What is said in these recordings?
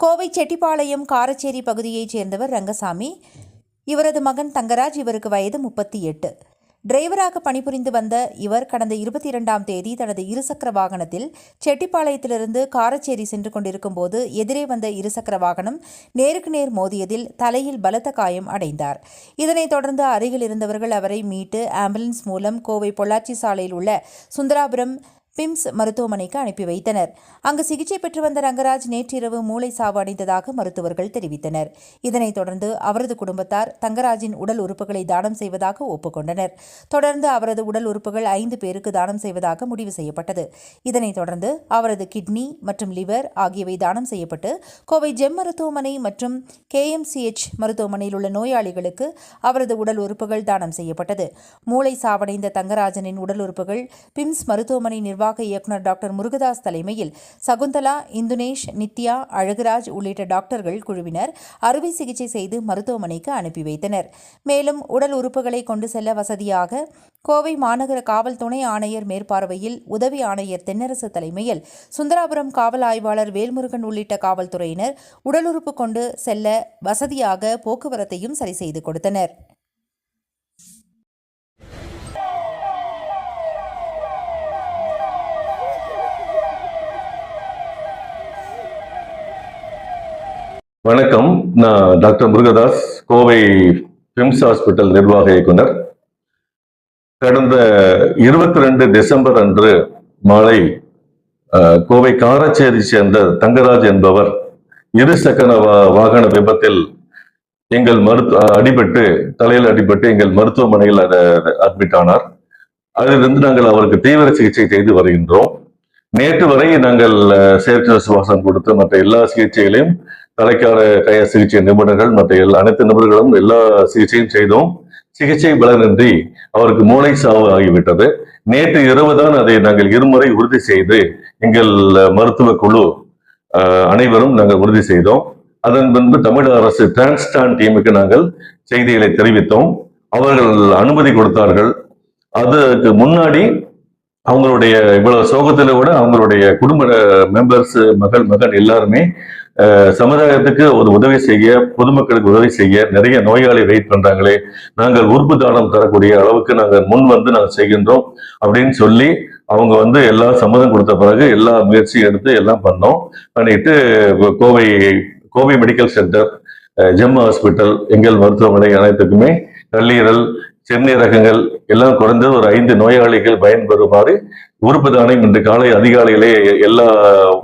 கோவை செட்டிப்பாளையம் காரச்சேரி பகுதியைச் சேர்ந்தவர் ரங்கசாமி. இவரது மகன் தங்கராஜ் இவருக்கு வயது முப்பத்தி எட்டு. டிரைவராக பணிபுரிந்து வந்த இவர் கடந்த இருபத்தி இரண்டாம் தேதி தனது இருசக்கர வாகனத்தில் செட்டிப்பாளையத்திலிருந்து காரச்சேரி சென்று கொண்டிருக்கும் போது எதிரே வந்த இருசக்கர வாகனம் நேருக்கு நேர் மோதியதில் தலையில் பலத்த காயம் அடைந்தார். இதனைத் தொடர்ந்து அருகில் இருந்தவர்கள் அவரை மீட்டு ஆம்புலன்ஸ் மூலம் கோவை பொள்ளாச்சி சாலையில் உள்ள சுந்தராபுரம் பிம்ஸ் மருத்துவமனைக்கு அனுப்பி வைத்தனர். அங்கு சிகிச்சை பெற்று வந்த ரங்கராஜ் நேற்றிரவு மூளை சாவு அடைந்ததாக மருத்துவர்கள் தெரிவித்தனர். இதனைத் தொடர்ந்து அவரது குடும்பத்தார் தங்கராஜின் உடல் உறுப்புகளை தானம் செய்வதாக ஒப்புக்கொண்டனர். தொடர்ந்து அவரது உடல் உறுப்புகள் ஐந்து பேருக்கு தானம் செய்வதாக முடிவு செய்யப்பட்டது. இதனைத் தொடர்ந்து அவரது கிட்னி மற்றும் லிவர் ஆகியவை தானம் செய்யப்பட்டு கோவை ஜெம் மருத்துவமனை மற்றும் கேஎம்சிஎச் மருத்துவமனையில் உள்ள நோயாளிகளுக்கு அவரது உடல் உறுப்புகள் தானம் செய்யப்பட்டது. மூளை சாவடைந்த தங்கராஜனின் உடல் உறுப்புகள் பிம்ஸ் மருத்துவமனை நிர்வாக இயக்குநர் டாக்டர் முருகதாஸ் தலைமையில் சகுந்தலா இந்துனேஷ் நித்யா அழகுராஜ் உள்ளிட்ட டாக்டர்கள் குழுவினர் அறுவை சிகிச்சை செய்து மருத்துவமனைக்கு அனுப்பி வைத்தனர். மேலும் உடல் உறுப்புகளை கொண்டு செல்ல வசதியாக கோவை மாநகர காவல் துணை ஆணையர் மேற்பார்வையில் உதவி ஆணையர் தென்னரசு தலைமையில் சுந்தராபுரம் காவல் ஆய்வாளர் வேல்முருகன் உள்ளிட்ட காவல்துறையினர் உடல் உறுப்பு கொண்டு செல்ல வசதியாக போக்குவரத்தையும் சரி செய்து கொடுத்தனர். வணக்கம். நான் டாக்டர் முருகதாஸ் கோவை பிம்ஸ் ஹாஸ்பிட்டல் நிர்வாக இயக்குனர். கடந்த இருபத்தி ரெண்டு டிசம்பர் அன்று மாலை கோவை காரச்சேரி சேர்ந்த தங்கராஜ் என்பவர் இரு சக்கர வா- வாகன விபத்தில் எங்கள் மருத்துவ அடிபட்டு தலையில் அடிபட்டு எங்கள் மருத்துவமனையில் அட்மிட் ஆனார். அதிலிருந்து நாங்கள் அவருக்கு தீவிர சிகிச்சை செய்து வருகின்றோம். நேற்று வரை நாங்கள் செயற்கை சுவாசம் கொடுத்து மற்ற எல்லா சிகிச்சைகளையும் தலைக்கார கய சிகிச்சை நிபுணர்கள் மற்ற எல்லா அனைத்து நிபுணர்களும் எல்லா சிகிச்சையும் செய்தோம். சிகிச்சை பலனின்றி அவருக்கு மூளை சாவு ஆகிவிட்டது நேற்று இரவு தான் அதை நாங்கள் இருமுறை உறுதி செய்து எங்கள் மருத்துவ குழு அனைவரும் நாங்கள் உறுதி செய்தோம். அதன் பின்பு தமிழக அரசு டிரான்ஸ்டான் டீமுக்கு நாங்கள் செய்திகளை தெரிவித்தோம். அவர்கள் அனுமதி கொடுத்தார்கள். அதுக்கு முன்னாடி அவங்களுடைய இவ்வளவு சோகத்தில் கூட அவங்களுடைய குடும்ப மெம்பர்ஸ் மகள் மகன் எல்லாருமே சமுதாயத்துக்கு ஒரு உதவி செய்ய பொதுமக்களுக்கு உதவி செய்ய நிறைய நோயாளி வெயிட் பண்றாங்களே நாங்கள் உறுப்பு தானம் தரக்கூடிய அளவுக்கு நாங்கள் முன் வந்து நாங்கள் செய்கின்றோம் அப்படின்னு சொல்லி அவங்க வந்து எல்லா சம்மதம் கொடுத்த பிறகு எல்லா முயற்சியும் எடுத்து எல்லாம் பண்ணோம். பண்ணிட்டு Kovai Kovai medical centre Gem hospital எங்கள் மருத்துவமனை அனைத்துக்குமே கல்லீரல் ரகங்கள் எல்லாம் குறைந்தது ஒரு ஐந்து நோயாளிகள் பயன்பெறுமாறு உறுப்பு தானம் இன்று காலை அதிகாலையிலே எல்லா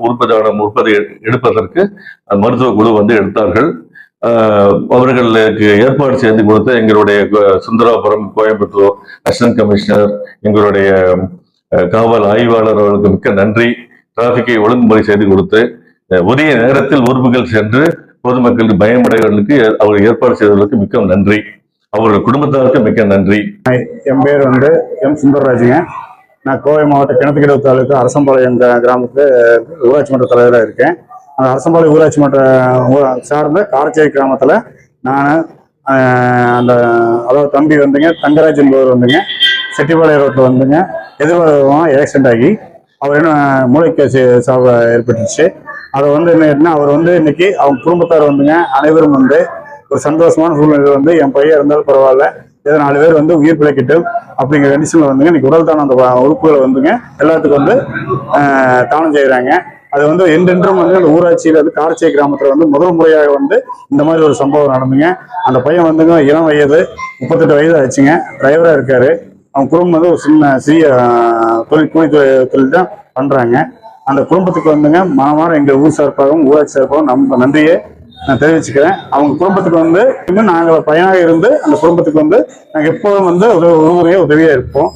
உறுப்பு தானம் உற்பத்தி எடுப்பதற்கு மருத்துவ குழு வந்து எடுத்தார்கள். அவர்களுக்கு ஏற்பாடு செய்து கொடுத்த எங்களுடைய சுந்தராபுரம் கோயம்புத்தூர் அசிஸ்டன்ட் கமிஷனர் எங்களுடைய காவல் ஆய்வாளர் அவர்களுக்கு மிக்க நன்றி. டிராபிக்கை ஒழுங்குமுறை செய்து கொடுத்து உரிய நேரத்தில் உறுப்புகள் சென்று பொதுமக்களுக்கு பயமடைவர்களுக்கு அவர் ஏற்பாடு செய்தவர்களுக்கு மிக்க நன்றி. அவர்கள் குடும்பத்தினருக்கு மிக்க நன்றி. என் பேர் வந்து எம் சுந்தரராஜுங்க. நான் கோவை மாவட்ட கிணத்துக்கிடவு தாலுக்கு அரசம்பாளையம் கிரா- கிராமத்து ஊராட்சி மன்ற தலைவராக இருக்கேன். அந்த அரசம்பாளையம் ஊராட்சி மன்ற சார்ந்த காரச்சேரி கிராமத்தில் நான் அந்த அதாவது தம்பி வந்துங்க தங்கராஜ் என்பவர் வந்துங்க செட்டிப்பாளையம் ரோட்டில் வந்துங்க எதிர்பார்த்தமாக ஆக்சிடென்ட் ஆகி அவர் என்ன மூளைக்கு சாவு ஏற்பட்டுச்சு அதை வந்து என்ன அவர் வந்து இன்னைக்கு அவங்க குடும்பத்தார் வந்துங்க அனைவரும் வந்து ஒரு சந்தோஷமான சூழ்நிலை வந்து என் பையன் இருந்தாலும் பரவாயில்ல. இதை நாலு பேர் வந்து உயிர் பிழைக்கட்டும் அப்படிங்கிற கண்டிஷன்ல வந்துங்க. இன்னைக்கு உடல் தானம் அந்த உறுப்புகளை வந்துங்க. எல்லாத்துக்கும் வந்து தானம் செய்கிறாங்க அது வந்து என்றென்றும் வந்து அந்த ஊராட்சியில் வந்து காரச்சே கிராமத்தில் வந்து முதல் முறையாக வந்து இந்த மாதிரி ஒரு சம்பவம் நடந்துங்க. அந்த பையன் வந்துங்க இளம் வயது முப்பத்தெட்டு வயது ஆச்சுங்க டிரைவராக இருக்காரு. அவங்க குடும்பம் வந்து ஒரு சின்ன சிறிய தொழில் கூலி தொழில் தொழில் தான் பண்ணுறாங்க அந்த குடும்பத்துக்கு வந்துங்க மாமாரம் எங்கள் ஊர் சார்பாகவும் ஊராட்சி சார்பாகவும் நம்ம நன்றியை. நான் தெரிவிச்சுக்கிறேன். அவங்க குடும்பத்துக்கு வந்து இன்னும் நாங்கள் பையனாக இருந்து அந்த குடும்பத்துக்கு வந்து நாங்கள் எப்போதும் வந்து ஒரு உதவியாக இருப்போம்.